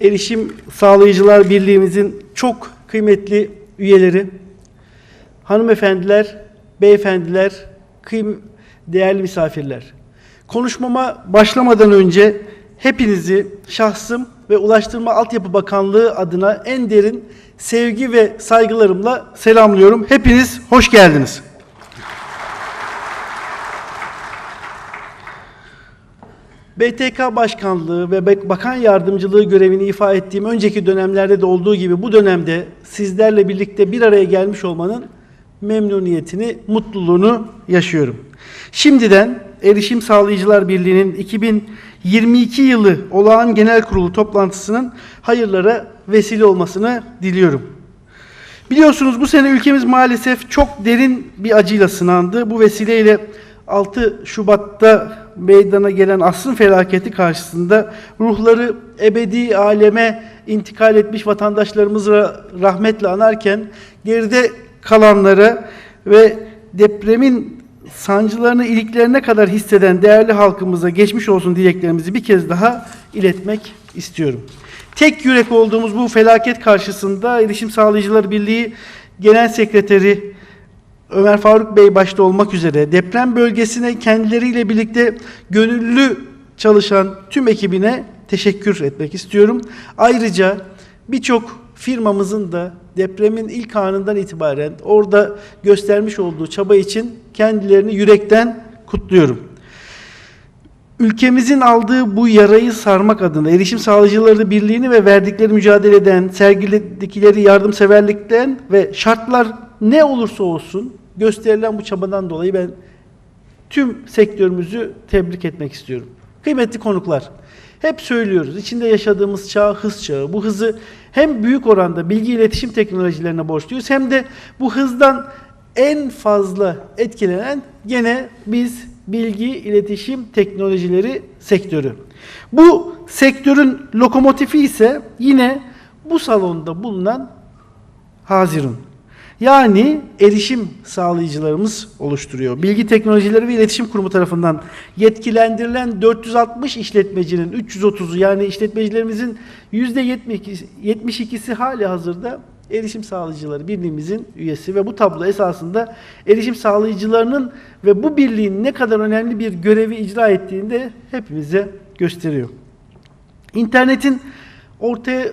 Erişim Sağlayıcılar Birliğimizin çok kıymetli üyeleri, hanımefendiler, beyefendiler, kıym değerli misafirler. Konuşmama başlamadan önce hepinizi şahsım ve Ulaştırma Altyapı Bakanlığı adına en derin sevgi ve saygılarımla selamlıyorum. Hepiniz hoş geldiniz. BTK Başkanlığı ve Bakan Yardımcılığı görevini ifa ettiğim önceki dönemlerde de olduğu gibi bu dönemde sizlerle birlikte bir araya gelmiş olmanın memnuniyetini, mutluluğunu yaşıyorum. Şimdiden Erişim Sağlayıcılar Birliği'nin 2022 yılı olağan genel kurulu toplantısının hayırlara vesile olmasını diliyorum. Biliyorsunuz bu sene ülkemiz maalesef çok derin bir acıyla sınandı. Bu vesileyle 6 Şubat'ta meydana gelen asrın felaketi karşısında ruhları ebedi aleme intikal etmiş vatandaşlarımızı rahmetle anarken geride kalanlara ve depremin sancılarını iliklerine kadar hisseden değerli halkımıza geçmiş olsun dileklerimizi bir kez daha iletmek istiyorum. Tek yürek olduğumuz bu felaket karşısında Erişim Sağlayıcıları Birliği Genel Sekreteri Ömer Faruk Bey başta olmak üzere deprem bölgesine kendileriyle birlikte gönüllü çalışan tüm ekibine teşekkür etmek istiyorum. Ayrıca birçok firmamızın da depremin ilk anından itibaren orada göstermiş olduğu çaba için kendilerini yürekten kutluyorum. Ülkemizin aldığı bu yarayı sarmak adına Erişim Sağlayıcıları Birliği'ni ve verdikleri mücadeleden, sergiledikleri yardımseverlikten ve şartlar ne olursa olsun gösterilen bu çabadan dolayı ben tüm sektörümüzü tebrik etmek istiyorum. Kıymetli konuklar, hep söylüyoruz içinde yaşadığımız çağ hız çağı. Bu hızı hem büyük oranda bilgi iletişim teknolojilerine borçluyuz hem de bu hızdan en fazla etkilenen gene biz bilgi iletişim teknolojileri sektörü. Bu sektörün lokomotifi ise yine bu salonda bulunan Hazirun. Yani erişim sağlayıcılarımız oluşturuyor. Bilgi Teknolojileri ve İletişim Kurumu tarafından yetkilendirilen 460 işletmecinin 330'u yani işletmecilerimizin %72'si hali hazırda erişim sağlayıcıları birliğimizin üyesi ve bu tablo esasında erişim sağlayıcılarının ve bu birliğin ne kadar önemli bir görevi icra ettiğini de hepimize gösteriyor. İnternetin ortaya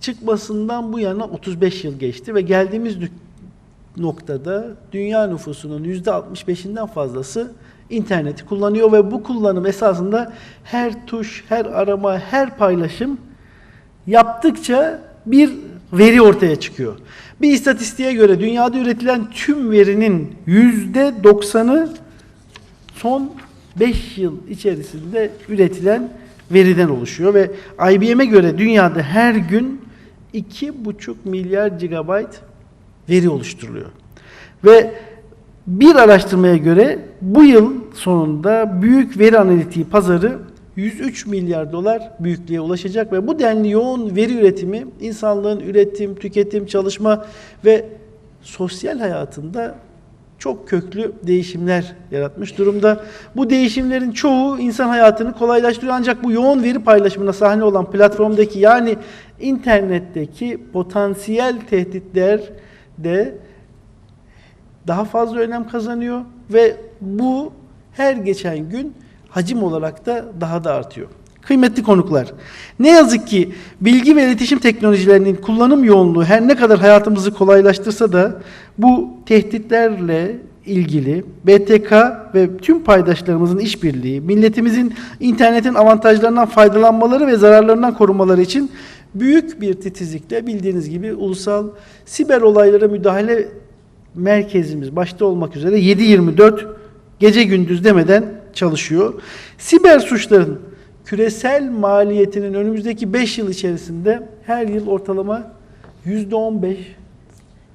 çıkmasından bu yana 35 yıl geçti ve geldiğimiz noktada dünya nüfusunun %65'inden fazlası interneti kullanıyor ve bu kullanım esasında her tuş, her arama, her paylaşım yaptıkça bir veri ortaya çıkıyor. Bir istatistiğe göre dünyada üretilen tüm verinin %90'ı son 5 yıl içerisinde üretilen veriden oluşuyor ve IBM'e göre dünyada her gün 2,5 milyar gigabayt veri oluşturuluyor. Ve bir araştırmaya göre bu yıl sonunda büyük veri analitiği pazarı 103 milyar dolar büyüklüğe ulaşacak ve bu denli yoğun veri üretimi insanlığın üretim, tüketim, çalışma ve sosyal hayatında çok köklü değişimler yaratmış durumda. Bu değişimlerin çoğu insan hayatını kolaylaştırıyor ancak bu yoğun veri paylaşımına sahne olan platformdaki yani internetteki potansiyel tehditler de daha fazla önem kazanıyor ve bu her geçen gün hacim olarak da daha da artıyor. Kıymetli konuklar, ne yazık ki bilgi ve iletişim teknolojilerinin kullanım yoğunluğu her ne kadar hayatımızı kolaylaştırsa da bu tehditlerle ilgili BTK ve tüm paydaşlarımızın işbirliği, milletimizin internetin avantajlarından faydalanmaları ve zararlarından korunmaları için büyük bir titizlikle bildiğiniz gibi ulusal siber olaylara müdahale merkezimiz başta olmak üzere 7-24 gece gündüz demeden çalışıyor. Siber suçların küresel maliyetinin önümüzdeki 5 yıl içerisinde her yıl ortalama %15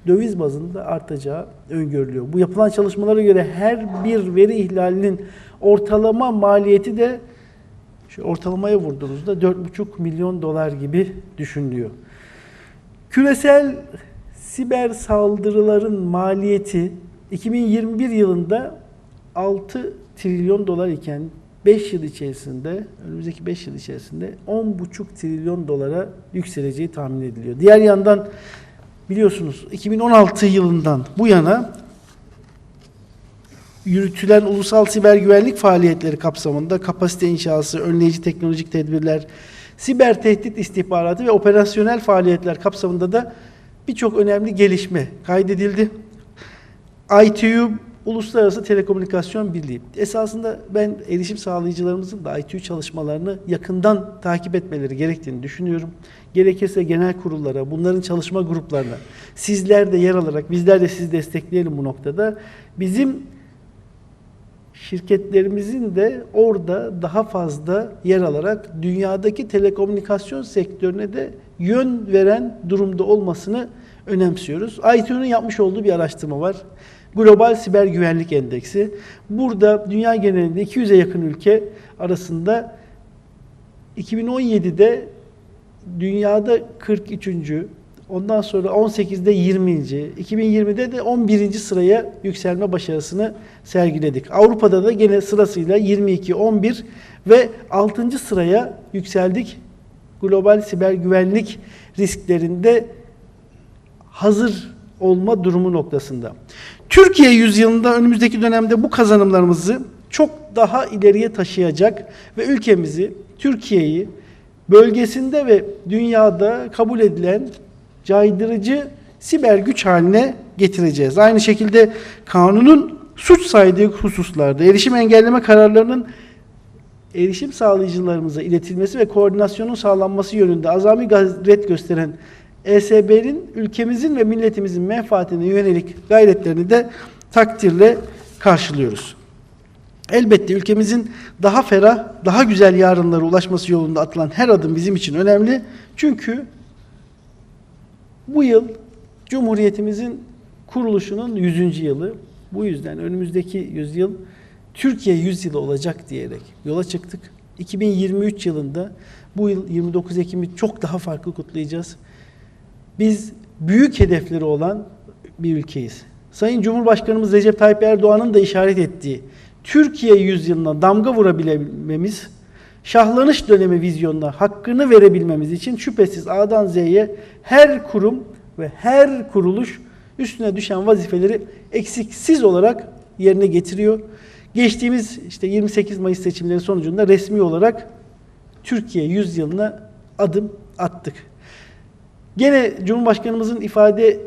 döviz bazında artacağı öngörülüyor. Bu yapılan çalışmalara göre her bir veri ihlalinin ortalama maliyeti de ortalamaya vurduğunuzda 4,5 milyon dolar gibi düşünülüyor. Küresel siber saldırıların maliyeti 2021 yılında 6 trilyon dolar iken 5 yıl içerisinde, önümüzdeki 5 yıl içerisinde 10,5 trilyon dolara yükseleceği tahmin ediliyor. Diğer yandan biliyorsunuz 2016 yılından bu yana yürütülen ulusal siber güvenlik faaliyetleri kapsamında kapasite inşası, önleyici teknolojik tedbirler, siber tehdit istihbaratı ve operasyonel faaliyetler kapsamında da birçok önemli gelişme kaydedildi. ITU Uluslararası Telekomünikasyon Birliği. Esasında ben erişim sağlayıcılarımızın da ITU çalışmalarını yakından takip etmeleri gerektiğini düşünüyorum. Gerekirse genel kurullara, bunların çalışma gruplarına sizler de yer alarak bizler de sizi destekleyelim bu noktada. Bizim şirketlerimizin de orada daha fazla yer alarak dünyadaki telekomünikasyon sektörüne de yön veren durumda olmasını önemsiyoruz. ITU'nun yapmış olduğu bir araştırma var. Global Siber Güvenlik Endeksi. Burada dünya genelinde 200'e yakın ülke arasında 2017'de dünyada 43. Ondan sonra 18'de 20. 2020'de de 11. sıraya yükselme başarısını sergiledik. Avrupa'da da gene sırasıyla 22, 11 ve 6. sıraya yükseldik. Global siber güvenlik risklerinde hazır olma durumu noktasında. Türkiye yüzyılında önümüzdeki dönemde bu kazanımlarımızı çok daha ileriye taşıyacak ve ülkemizi, Türkiye'yi bölgesinde ve dünyada kabul edilen caydırıcı siber güç haline getireceğiz. Aynı şekilde kanunun suç saydığı hususlarda erişim engelleme kararlarının erişim sağlayıcılarımıza iletilmesi ve koordinasyonun sağlanması yönünde azami gayret gösteren ESB'nin ülkemizin ve milletimizin menfaatine yönelik gayretlerini de takdirle karşılıyoruz. Elbette ülkemizin daha ferah, daha güzel yarınlara ulaşması yolunda atılan her adım bizim için önemli. Çünkü bu yıl Cumhuriyetimizin kuruluşunun 100. yılı. Bu yüzden önümüzdeki yüzyıl Türkiye 100 yılı olacak diyerek yola çıktık. 2023 yılında bu yıl 29 Ekim'i çok daha farklı kutlayacağız. Biz büyük hedefleri olan bir ülkeyiz. Sayın Cumhurbaşkanımız Recep Tayyip Erdoğan'ın da işaret ettiği Türkiye yüzyılına damga vurabilmemiz, şahlanış dönemi vizyonuna hakkını verebilmemiz için şüphesiz A'dan Z'ye her kurum ve her kuruluş üstüne düşen vazifeleri eksiksiz olarak yerine getiriyor. Geçtiğimiz işte 28 Mayıs seçimleri sonucunda resmi olarak Türkiye yüzyılına adım attık. Gene Cumhurbaşkanımızın ifade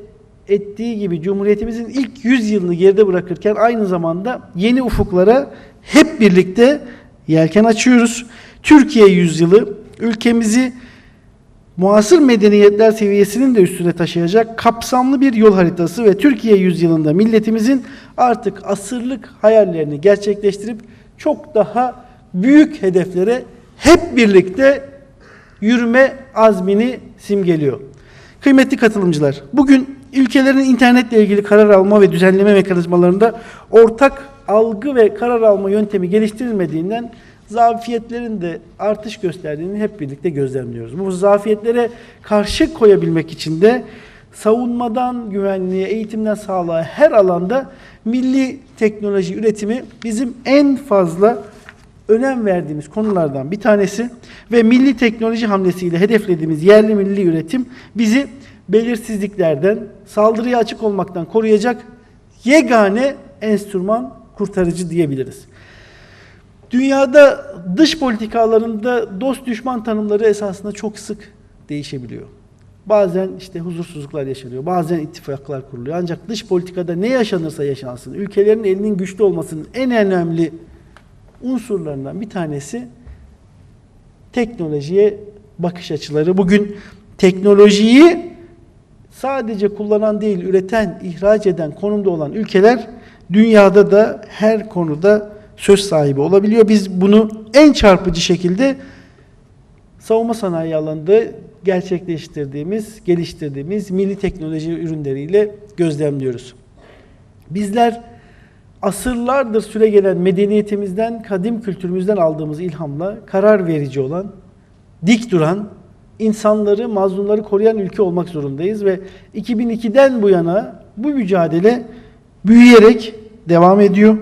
ettiği gibi Cumhuriyetimizin ilk 100 yılını geride bırakırken aynı zamanda yeni ufuklara hep birlikte yelken açıyoruz. Türkiye yüzyılı ülkemizi muasır medeniyetler seviyesinin de üstüne taşıyacak kapsamlı bir yol haritası ve Türkiye yüzyılında milletimizin artık asırlık hayallerini gerçekleştirip çok daha büyük hedeflere hep birlikte yürüme azmini simgeliyor. Kıymetli katılımcılar, bugün ülkelerin internetle ilgili karar alma ve düzenleme mekanizmalarında ortak algı ve karar alma yöntemi geliştirilmediğinden zafiyetlerin de artış gösterdiğini hep birlikte gözlemliyoruz. Bu zafiyetlere karşı koyabilmek için de savunmadan güvenliğe, eğitimden sağlığa her alanda milli teknoloji üretimi bizim en fazla önem verdiğimiz konulardan bir tanesi ve milli teknoloji hamlesiyle hedeflediğimiz yerli milli üretim bizi belirsizliklerden, saldırıya açık olmaktan koruyacak yegane enstrüman kurtarıcı diyebiliriz. Dünyada dış politikalarında dost düşman tanımları esasında çok sık değişebiliyor. Bazen işte huzursuzluklar yaşanıyor, bazen ittifaklar kuruluyor. Ancak dış politikada ne yaşanırsa yaşansın, ülkelerin elinin güçlü olmasının en önemli unsurlarından bir tanesi teknolojiye bakış açıları. Bugün teknolojiyi sadece kullanan değil, üreten, ihraç eden konumda olan ülkeler dünyada da her konuda söz sahibi olabiliyor. Biz bunu en çarpıcı şekilde savunma sanayi alanında gerçekleştirdiğimiz, geliştirdiğimiz milli teknoloji ürünleriyle gözlemliyoruz. Bizler asırlardır süre gelen medeniyetimizden, kadim kültürümüzden aldığımız ilhamla karar verici olan, dik duran, insanları, mazlumları koruyan ülke olmak zorundayız ve 2002'den bu yana bu mücadele büyüyerek devam ediyor.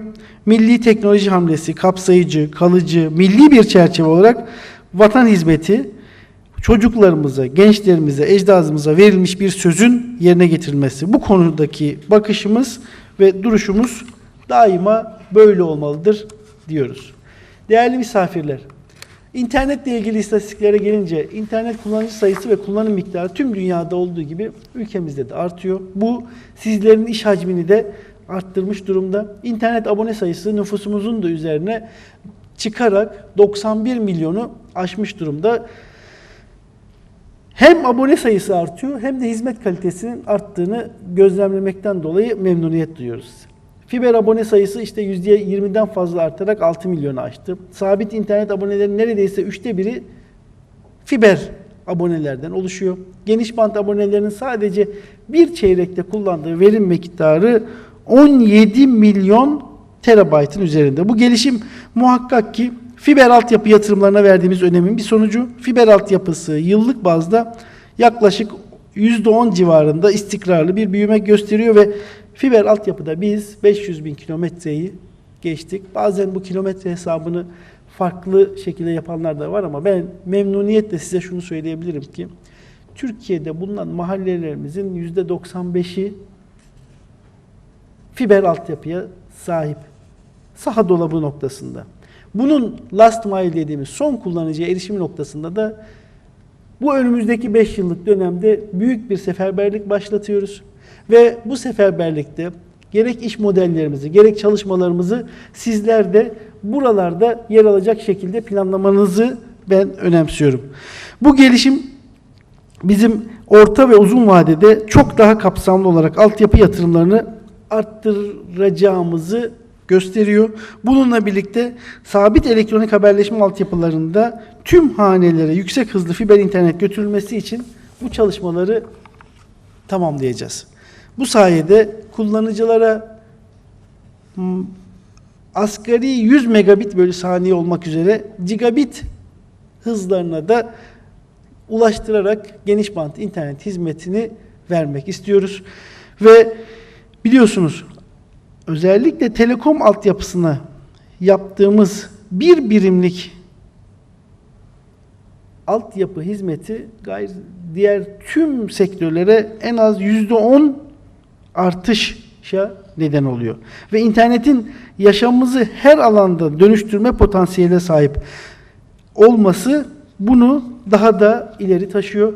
milli teknoloji hamlesi kapsayıcı, kalıcı, milli bir çerçeve olarak vatan hizmeti çocuklarımıza, gençlerimize, ecdadımıza verilmiş bir sözün yerine getirilmesi. Bu konudaki bakışımız ve duruşumuz daima böyle olmalıdır diyoruz. Değerli misafirler, internetle ilgili istatistiklere gelince internet kullanıcı sayısı ve kullanım miktarı tüm dünyada olduğu gibi ülkemizde de artıyor. Bu sizlerin iş hacmini de arttırmış durumda. İnternet abone sayısı nüfusumuzun da üzerine çıkarak 91 milyonu aşmış durumda. Hem abone sayısı artıyor hem de hizmet kalitesinin arttığını gözlemlemekten dolayı memnuniyet duyuyoruz. Fiber abone sayısı işte %20'den fazla artarak 6 milyonu aştı. Sabit internet abonelerinin neredeyse üçte biri fiber abonelerden oluşuyor. Geniş bant abonelerinin sadece bir çeyrekte kullandığı verim miktarı 17 milyon terabaytın üzerinde. Bu gelişim muhakkak ki fiber altyapı yatırımlarına verdiğimiz önemin bir sonucu. Fiber altyapısı yıllık bazda yaklaşık %10 civarında istikrarlı bir büyüme gösteriyor ve fiber altyapıda biz 500 bin kilometreyi geçtik. Bazen bu kilometre hesabını farklı şekilde yapanlar da var ama ben memnuniyetle size şunu söyleyebilirim ki Türkiye'de bulunan mahallelerimizin %95'i fiber altyapıya sahip. Saha dolabı noktasında. Bunun last mile dediğimiz son kullanıcıya erişim noktasında da bu önümüzdeki 5 yıllık dönemde büyük bir seferberlik başlatıyoruz. Ve bu seferberlikte gerek iş modellerimizi, gerek çalışmalarımızı sizler de buralarda yer alacak şekilde planlamanızı ben önemsiyorum. Bu gelişim bizim orta ve uzun vadede çok daha kapsamlı olarak altyapı yatırımlarını arttıracağımızı gösteriyor. Bununla birlikte sabit elektronik haberleşme altyapılarında tüm hanelere yüksek hızlı fiber internet götürülmesi için bu çalışmaları tamamlayacağız. Bu sayede kullanıcılara m, asgari 100 megabit bölü saniye olmak üzere gigabit hızlarına da ulaştırarak geniş bant internet hizmetini vermek istiyoruz. Ve biliyorsunuz özellikle telekom altyapısına yaptığımız bir birimlik altyapı hizmeti gayri diğer tüm sektörlere en az yüzde on artışa neden oluyor. Ve internetin yaşamımızı her alanda dönüştürme potansiyeline sahip olması bunu daha da ileri taşıyor.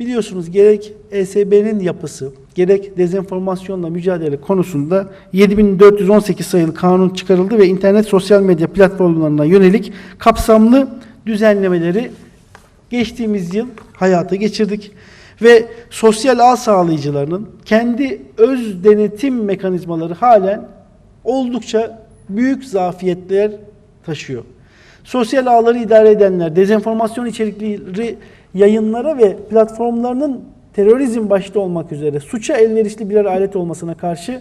Biliyorsunuz gerek ESB'nin yapısı, gerek dezenformasyonla mücadele konusunda 7418 sayılı kanun çıkarıldı ve internet sosyal medya platformlarına yönelik kapsamlı düzenlemeleri geçtiğimiz yıl hayata geçirdik. Ve sosyal ağ sağlayıcılarının kendi öz denetim mekanizmaları halen oldukça büyük zafiyetler taşıyor. Sosyal ağları idare edenler dezenformasyon içerikleri yayınlara ve platformlarının terörizm başta olmak üzere suça elverişli birer alet olmasına karşı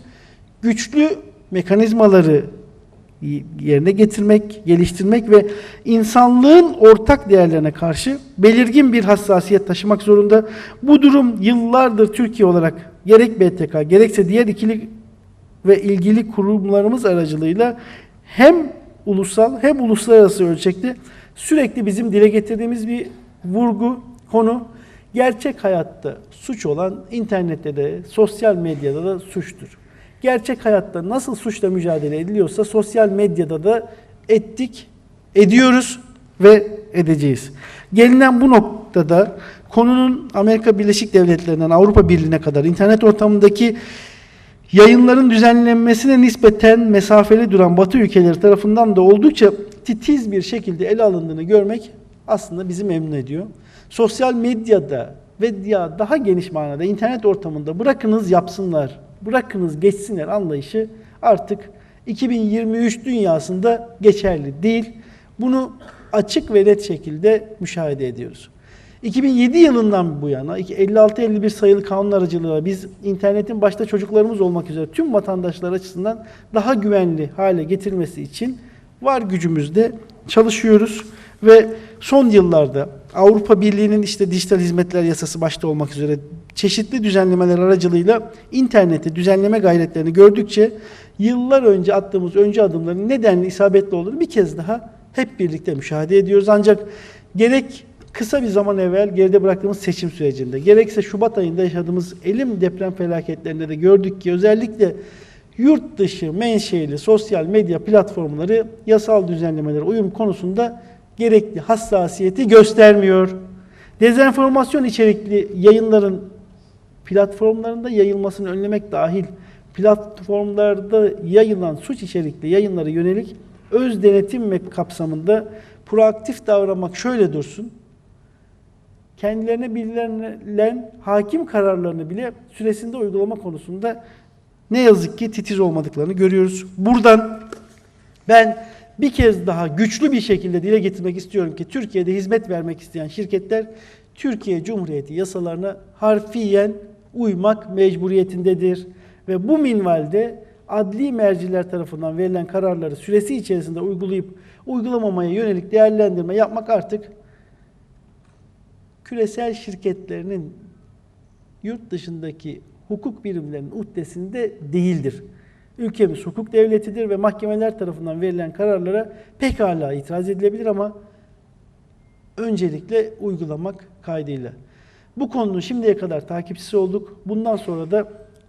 güçlü mekanizmaları yerine getirmek, geliştirmek ve insanlığın ortak değerlerine karşı belirgin bir hassasiyet taşımak zorunda. Bu durum yıllardır Türkiye olarak gerek BTK gerekse diğer ikili ve ilgili kurumlarımız aracılığıyla hem ulusal hem uluslararası ölçekte sürekli bizim dile getirdiğimiz bir vurgu, konu. Gerçek hayatta suç olan internette de, sosyal medyada da suçtur. Gerçek hayatta nasıl suçla mücadele ediliyorsa sosyal medyada da ettik, ediyoruz ve edeceğiz. Gelinen bu noktada konunun Amerika Birleşik Devletleri'nden Avrupa Birliği'ne kadar internet ortamındaki yayınların düzenlenmesine nispeten mesafeli duran Batı ülkeleri tarafından da oldukça titiz bir şekilde ele alındığını görmek aslında bizi memnun ediyor. Sosyal medyada ve ya daha geniş manada internet ortamında bırakınız yapsınlar, bırakınız geçsinler anlayışı artık 2023 dünyasında geçerli değil. Bunu açık ve net şekilde müşahede ediyoruz. 2007 yılından bu yana 56-51 sayılı kanun aracılığıyla biz internetin başta çocuklarımız olmak üzere tüm vatandaşlar açısından daha güvenli hale getirilmesi için var gücümüzde çalışıyoruz ve son yıllarda Avrupa Birliği'nin işte dijital hizmetler yasası başta olmak üzere çeşitli düzenlemeler aracılığıyla interneti düzenleme gayretlerini gördükçe yıllar önce attığımız öncü adımların nedenli isabetli olduğunu bir kez daha hep birlikte müşahede ediyoruz. Ancak gerek kısa bir zaman evvel geride bıraktığımız seçim sürecinde, gerekse Şubat ayında yaşadığımız elim deprem felaketlerinde de gördük ki özellikle yurt dışı menşeli sosyal medya platformları yasal düzenlemelere uyum konusunda gerekli hassasiyeti göstermiyor. Dezenformasyon içerikli yayınların platformlarında yayılmasını önlemek dahil platformlarda yayılan suç içerikli yayınlara yönelik öz denetim kapsamında proaktif davranmak şöyle dursun. Kendilerine bildirilen hakim kararlarını bile süresinde uygulama konusunda ne yazık ki titiz olmadıklarını görüyoruz. Buradan ben bir kez daha güçlü bir şekilde dile getirmek istiyorum ki Türkiye'de hizmet vermek isteyen şirketler Türkiye Cumhuriyeti yasalarına harfiyen uymak mecburiyetindedir. Ve bu minvalde adli merciler tarafından verilen kararları süresi içerisinde uygulayıp uygulamamaya yönelik değerlendirme yapmak artık küresel şirketlerinin yurt dışındaki hukuk birimlerinin uhdesinde değildir. Ülkemiz hukuk devletidir ve mahkemeler tarafından verilen kararlara pekala itiraz edilebilir ama öncelikle uygulamak kaydıyla. Bu konunun şimdiye kadar takipçisi olduk. Bundan sonra da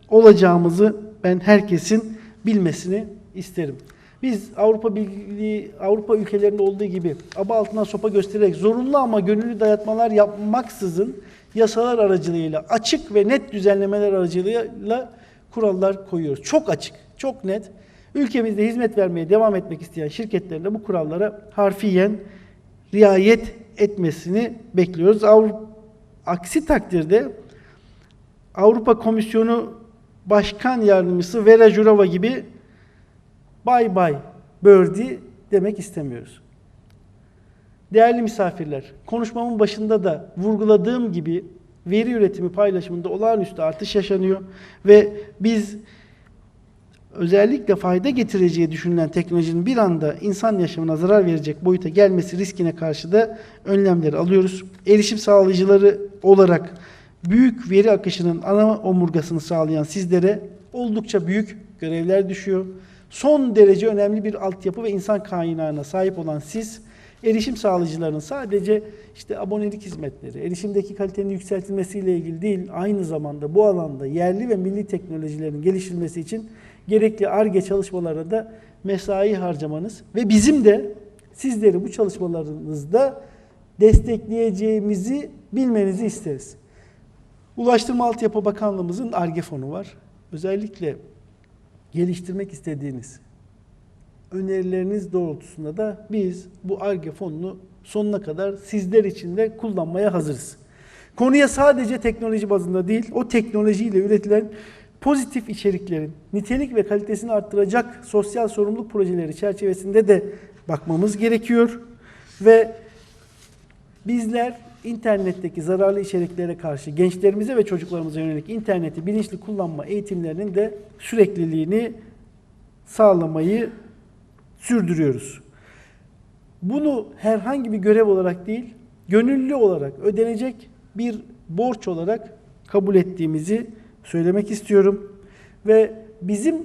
olacağımızı ben herkesin bilmesini isterim. Biz Avrupa Birliği, Avrupa ülkelerinde olduğu gibi aba altından sopa göstererek zorunlu ama gönüllü dayatmalar yapmaksızın yasalar aracılığıyla açık ve net düzenlemeler aracılığıyla kurallar koyuyoruz. Çok açık, çok net. Ülkemizde hizmet vermeye devam etmek isteyen şirketlerin bu kurallara harfiyen riayet etmesini bekliyoruz. Aksi takdirde Avrupa Komisyonu Başkan Yardımcısı Vera Jourova gibi bay bay birdie demek istemiyoruz. Değerli misafirler, konuşmamın başında da vurguladığım gibi veri üretimi paylaşımında olağanüstü artış yaşanıyor ve biz özellikle fayda getireceği düşünülen teknolojinin bir anda insan yaşamına zarar verecek boyuta gelmesi riskine karşı da önlemleri alıyoruz. Erişim sağlayıcıları olarak büyük veri akışının ana omurgasını sağlayan sizlere oldukça büyük görevler düşüyor. Son derece önemli bir altyapı ve insan kaynağına sahip olan siz, erişim sağlayıcılarının sadece işte abonelik hizmetleri, erişimdeki kalitenin yükseltilmesiyle ilgili değil, aynı zamanda bu alanda yerli ve milli teknolojilerin geliştirilmesi için gerekli ARGE çalışmalarına da mesai harcamanız ve bizim de sizleri bu çalışmalarınızda destekleyeceğimizi bilmenizi isteriz. Ulaştırma Altyapı Bakanlığımızın ARGE fonu var. Özellikle geliştirmek istediğiniz önerileriniz doğrultusunda da biz bu ARGE fonunu sonuna kadar sizler için de kullanmaya hazırız. Konuya sadece teknoloji bazında değil, o teknolojiyle üretilen pozitif içeriklerin nitelik ve kalitesini arttıracak sosyal sorumluluk projeleri çerçevesinde de bakmamız gerekiyor. Ve bizler internetteki zararlı içeriklere karşı gençlerimize ve çocuklarımıza yönelik interneti bilinçli kullanma eğitimlerinin de sürekliliğini sağlamayı sürdürüyoruz. Bunu herhangi bir görev olarak değil, gönüllü olarak ödenecek bir borç olarak kabul ettiğimizi söylemek istiyorum. Ve bizim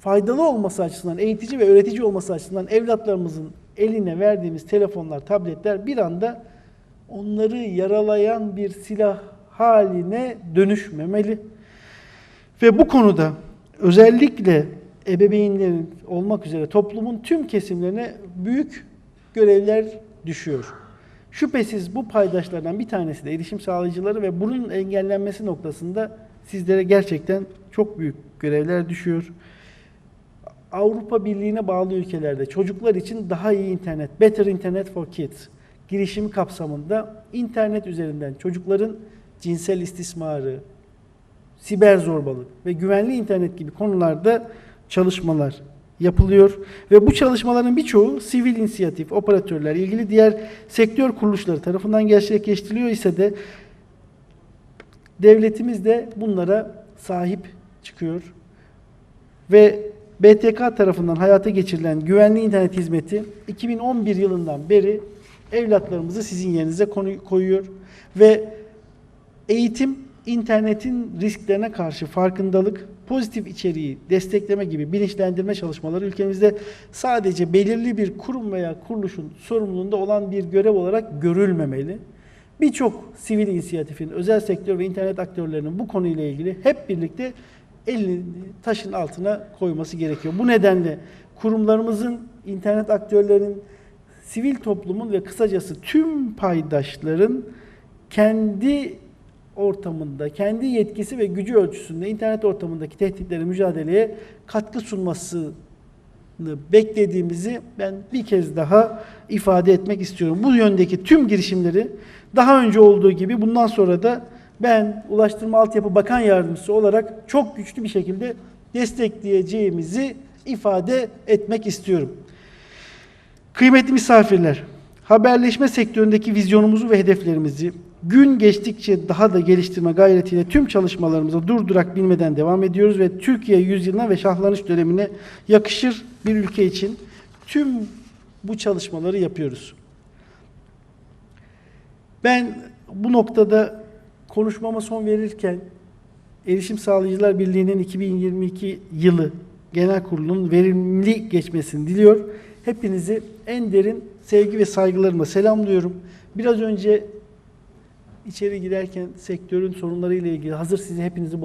faydalı olması açısından, eğitici ve öğretici olması açısından evlatlarımızın eline verdiğimiz telefonlar, tabletler bir anda onları yaralayan bir silah haline dönüşmemeli. Ve bu konuda özellikle ebeveynlerin olmak üzere toplumun tüm kesimlerine büyük görevler düşüyor. Şüphesiz bu paydaşlardan bir tanesi de erişim sağlayıcıları ve bunun engellenmesi noktasında sizlere gerçekten çok büyük görevler düşüyor. Avrupa Birliği'ne bağlı ülkelerde çocuklar için daha iyi internet, Better Internet for Kids girişimi kapsamında internet üzerinden çocukların cinsel istismarı, siber zorbalık ve güvenli internet gibi konularda çalışmalar yapılıyor ve bu çalışmaların birçoğu sivil inisiyatif, operatörler, ilgili diğer sektör kuruluşları tarafından gerçekleştiriliyor ise de devletimiz de bunlara sahip çıkıyor. Ve BTK tarafından hayata geçirilen güvenli internet hizmeti 2011 yılından beri evlatlarımızı sizin yerinize koyuyor ve eğitim internetin risklerine karşı farkındalık, pozitif içeriği destekleme gibi bilinçlendirme çalışmaları ülkemizde sadece belirli bir kurum veya kuruluşun sorumluluğunda olan bir görev olarak görülmemeli. Birçok sivil inisiyatifin, özel sektör ve internet aktörlerinin bu konuyla ilgili hep birlikte elini taşın altına koyması gerekiyor. Bu nedenle kurumlarımızın, internet aktörlerinin, sivil toplumun ve kısacası tüm paydaşların kendi ortamında, kendi yetkisi ve gücü ölçüsünde internet ortamındaki tehditlere mücadeleye katkı sunmasını beklediğimizi ben bir kez daha ifade etmek istiyorum. Bu yöndeki tüm girişimleri daha önce olduğu gibi bundan sonra da ben Ulaştırma Altyapı Bakan Yardımcısı olarak çok güçlü bir şekilde destekleyeceğimizi ifade etmek istiyorum. Kıymetli misafirler, haberleşme sektöründeki vizyonumuzu ve hedeflerimizi gün geçtikçe daha da geliştirme gayretiyle tüm çalışmalarımıza durdurak bilmeden devam ediyoruz ve Türkiye yüzyılına ve şahlanış dönemine yakışır bir ülke için tüm bu çalışmaları yapıyoruz. Ben bu noktada konuşmama son verirken Erişim Sağlayıcılar Birliği'nin 2022 yılı genel kurulunun verimli geçmesini diliyor. Hepinizi en derin sevgi ve saygılarımla selamlıyorum. Biraz önce içeri girerken sektörün sorunlarıyla ilgili hazır sizi hepinizi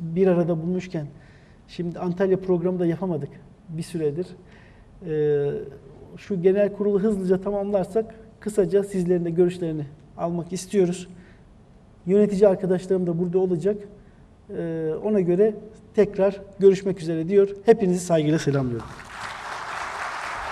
bir arada bulmuşken şimdi Antalya programı da yapamadık bir süredir. Ee, şu genel kurulu hızlıca tamamlarsak kısaca sizlerin de görüşlerini almak istiyoruz. Yönetici arkadaşlarım da burada olacak. Ee, ona göre tekrar görüşmek üzere diyor. Hepinizi saygıyla selamlıyorum.